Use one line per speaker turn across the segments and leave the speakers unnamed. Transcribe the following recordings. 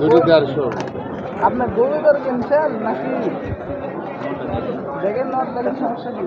দুটি দেড়শো
আপনার গরু দর কিনছেন নাকি? দেখেন না আপনাদের সমস্যা কি?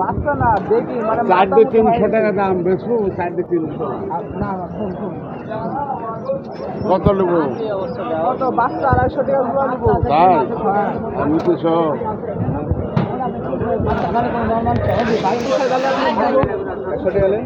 বাচ্চা না দেখি মানে
চারটে তিনশো টাকা দাম বেশবো চারটে তিনশো।
না
কত নেব?
কত? বাচ্চা আড়াইশো টাকা হ্যাঁ
আমি তো সব একশো টাকা